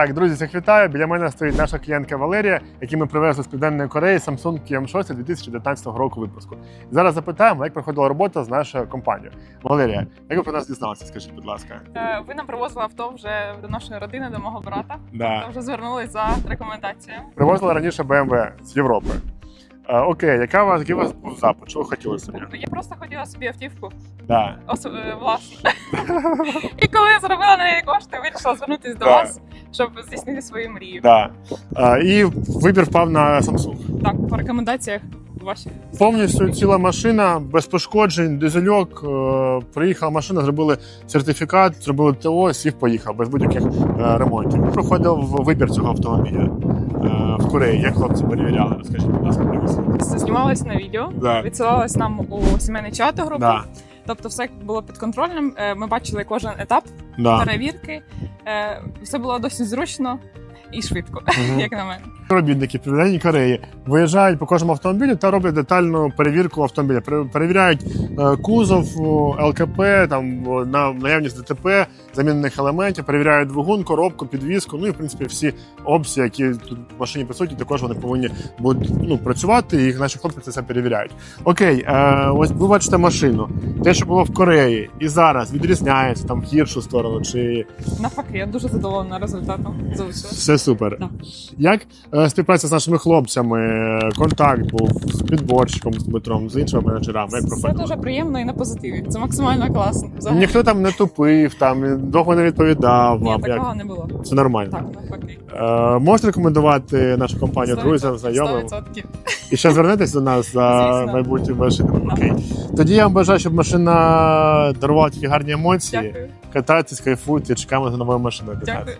Так, друзі, всіх вітаю. Біля мене стоїть наша клієнтка Валерія, яку ми привезли з Південної Кореї Samsung QM6 2019 року випуску. Зараз запитаємо, як проходила робота з нашою компанією. Валерія, як ви про нас дізналися? Скажіть, будь ласка. Е, Ви нам привозили авто вже до нашої родини, до мого брата. Да. Ми вже звернулись за рекомендацією. Привозили раніше BMW з Європи. Е, окей, яка у вас, який у вас був запит? Ви хотіли собі? Я просто хотіла собі автівку Да. ос- е, власну. І коли я заробила на неї кошти, вирішила звернутися до Да. вас, щоб здійснити свої мрії. Да. Е, і вибір впав на Samsung. Так, по рекомендаціях ваші. Повністю ціла машина, без пошкоджень, дизельок. Е, приїхала машина, зробили сертифікат, зробили ТО, сів, поїхав без будь-яких е, ремонтів. Проходив вибір цього автомобіля е, в Кореї. Як хлопці перевіряли? Розкажіть, будь ласка, привіз. Це знімалось на відео, Да. відсилалось нам у сімейний чат групи. Да, Тобто все було під контролем. Е, Ми бачили кожен етап да. перевірки. Е, Все було досить зручно і швидко, Мгм. як на мене. Співробітники в Південній Кореї виїжджають по кожному автомобілю та роблять детальну перевірку автомобіля. Перевіряють е, кузов, ЛКП, там на наявність ДТП, замінених елементів, перевіряють двигун, коробку, підвізку. Ну і в принципі всі опції, які тут в машині присутні, також вони повинні будуть ну, працювати. І наші хлопці це все перевіряють. Окей, е, ось ви бачите машину. Те, що було в Кореї, і зараз відрізняється там в гіршу сторону, чи Навпаки, я дуже задоволена результатом. Все супер. Так. Як е, співпраця з нашими хлопцями, контакт був з підборщиком, з Дмитром, з іншими менеджерами? Як Це проходило? дуже приємно і на позитиві. Це максимально класно. Взагалі. Ніхто там не тупив, там довго не відповідав. Ні, вам, такого як? не було. Це нормально. Так, навпаки. Е, можете рекомендувати нашу компанію друзям, 100%, знайомим? 100%. І ще звернетесь до нас за Звісно. майбутнім машинами. Да. Окей. Тоді я вам бажаю, щоб машина дарувала такі гарні емоції. Дякую. Катайтесь, кайфуйте, чекаємо за новою машиною. Дякую.